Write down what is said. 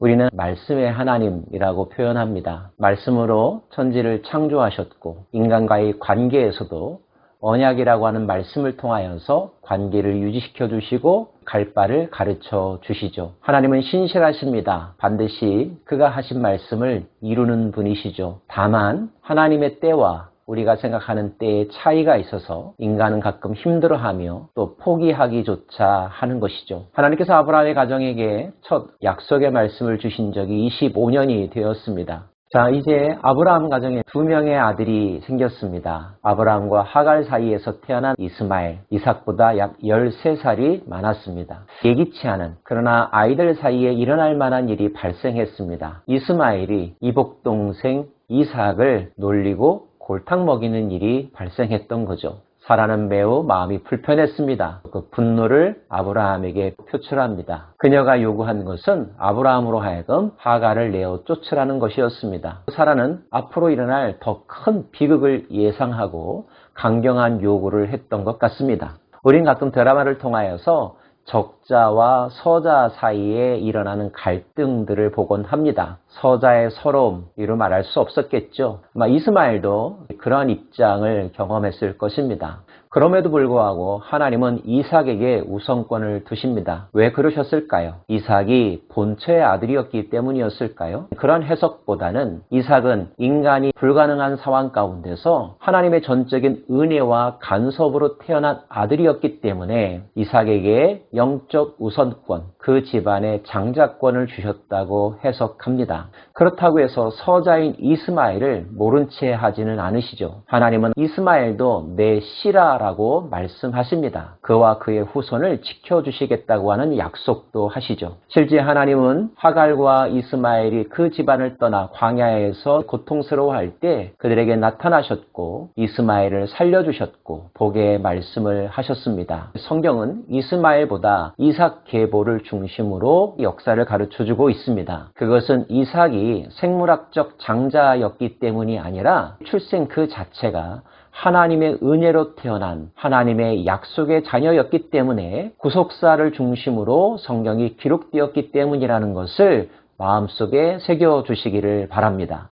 우리는 말씀의 하나님이라고 표현합니다. 말씀으로 천지를 창조하셨고 인간과의 관계에서도 언약이라고 하는 말씀을 통하여서 관계를 유지시켜 주시고 갈 바를 가르쳐 주시죠. 하나님은 신실하십니다. 반드시 그가 하신 말씀을 이루는 분이시죠. 다만 하나님의 때와 우리가 생각하는 때의 차이가 있어서 인간은 가끔 힘들어하며 또 포기하기조차 하는 것이죠. 하나님께서 아브라함의 가정에게 첫 약속의 말씀을 주신 적이 25년이 되었습니다. 자, 이제 아브라함 가정에 두 명의 아들이 생겼습니다. 아브라함과 하갈 사이에서 태어난 이스마엘, 이삭보다 약 13살이 많았습니다. 예기치 않은, 그러나 아이들 사이에 일어날 만한 일이 발생했습니다. 이스마엘이 이복동생 이삭을 놀리고 골탕 먹이는 일이 발생했던 거죠. 사라는 매우 마음이 불편했습니다. 그 분노를 아브라함에게 표출합니다. 그녀가 요구한 것은 아브라함으로 하여금 하가를 내어 쫓으라는 것이었습니다. 사라는 앞으로 일어날 더 큰 비극을 예상하고 강경한 요구를 했던 것 같습니다. 우린 가끔 드라마를 통하여서 적자와 서자 사이에 일어나는 갈등들을 보곤 합니다. 서자의 서러움, 이로 말할 수 없었겠죠. 아마 이스마엘도 그러한 입장을 경험했을 것입니다. 그럼에도 불구하고 하나님은 이삭에게 우선권을 두십니다. 왜 그러셨을까요? 이삭이 본처의 아들이었기 때문이었을까요? 그런 해석보다는 이삭은 인간이 불가능한 상황 가운데서 하나님의 전적인 은혜와 간섭으로 태어난 아들이었기 때문에 이삭에게 영적 우선권, 그 집안의 장자권을 주셨다고 해석합니다. 그렇다고 해서 서자인 이스마엘을 모른 채 하지는 않으시죠. 하나님은 이스마엘도 내 씨라라고 말씀하십니다. 그와 그의 후손을 지켜주시겠다고 하는 약속도 하시죠. 실제 하나님은 하갈과 이스마엘이 그 집안을 떠나 광야에서 고통스러워할 때 그들에게 나타나셨고 이스마엘을 살려주셨고 복의 말씀을 하셨습니다. 성경은 이스마엘보다 이삭 계보를 중심으로 역사를 가르쳐 주고 있습니다. 그것은 이삭이 생물학적 장자였기 때문이 아니라 출생 그 자체가 하나님의 은혜로 태어난 하나님의 약속의 자녀였기 때문에 구속사를 중심으로 성경이 기록되었기 때문이라는 것을 마음속에 새겨주시기를 바랍니다.